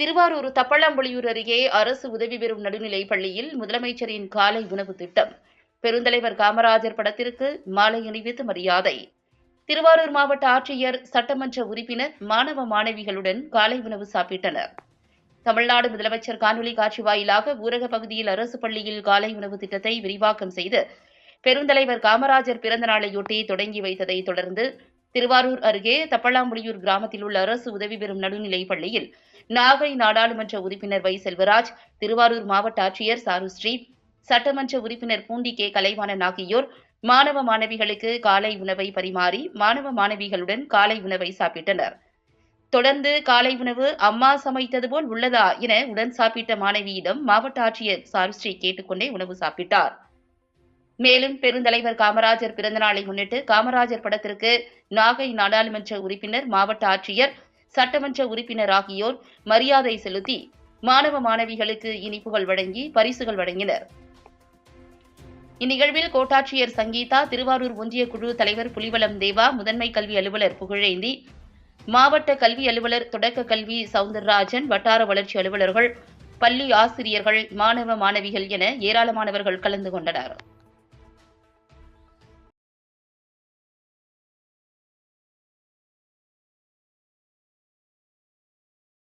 திருவாரூர் தப்பழாம்புலியூர் அருகே அரசு உதவி பெறும் நடுநிலைப் பள்ளியில் முதலமைச்சரின் காலை உணவு திட்டம். பெருந்தலைவர் காமராஜர் படத்திற்கு மாலை அணிவித்து மரியாதை. திருவாரூர் மாவட்ட ஆட்சியர் சட்டமன்ற உறுப்பினர் மாணவ மாணவிகளுடன் காலை உணவு சாப்பிட்டனர். தமிழ்நாடு முதலமைச்சர் காணொலி காட்சி வாயிலாக ஊரக பகுதியில் அரசு பள்ளியில் காலை உணவு திட்டத்தை விரிவாக்கம் செய்து பெருந்தலைவர் காமராஜர் பிறந்த நாளையொட்டி தொடங்கி வைத்ததை தொடர்ந்து திருவாரூர் அருகே தப்பலாம்புளியூர் கிராமத்தில் உள்ள அரசு உதவி பெறும் நடுநிலைப் பள்ளியில் நாகை நாடாளுமன்ற உறுப்பினர் வை செல்வராஜ் திருவாரூர் மாவட்ட ஆட்சியர் சாருஸ்ரீ சட்டமன்ற உறுப்பினர் பூண்டி கே. கலைவாணன் ஆகியோர் மாணவ மாணவிகளுக்கு காலை உணவை பரிமாறி மாணவ மாணவிகளுடன் காலை உணவை சாப்பிட்டனர். தொடர்ந்து காலை உணவு அம்மா சமைத்தது போல் உள்ளதா என உடன் சாப்பிட்ட மாணவியிடம் மாவட்ட ஆட்சியர் சாருஸ்ரீ கேட்டுக்கொண்டே உணவு சாப்பிட்டார். மேலும் பெருந்தலைவர் காமராஜர் பிறந்தநாளை முன்னிட்டு காமராஜர் படத்திற்கு நாகை நாடாளுமன்ற உறுப்பினர் மாவட்ட ஆட்சியர் சட்டமன்ற உறுப்பினர் ஆகியோர் மரியாதை செலுத்தி மாணவ மாணவிகளுக்கு இனிப்புகள் வழங்கி பரிசுகள் வழங்கினர். இந்நிகழ்வில் கோட்டாட்சியர் சங்கீதா திருவாரூர் ஒன்றிய குழு தலைவர் புலிவலம் தேவா முதன்மை கல்வி அலுவலர் புகழேந்தி மாவட்ட கல்வி அலுவலர் தொடக்க கல்வி சவுந்தரராஜன் வட்டார வளர்ச்சி அலுவலர்கள் பள்ளி ஆசிரியர்கள் மாணவ மாணவிகள் என ஏராளமானவர்கள் கலந்து கொண்டனர்.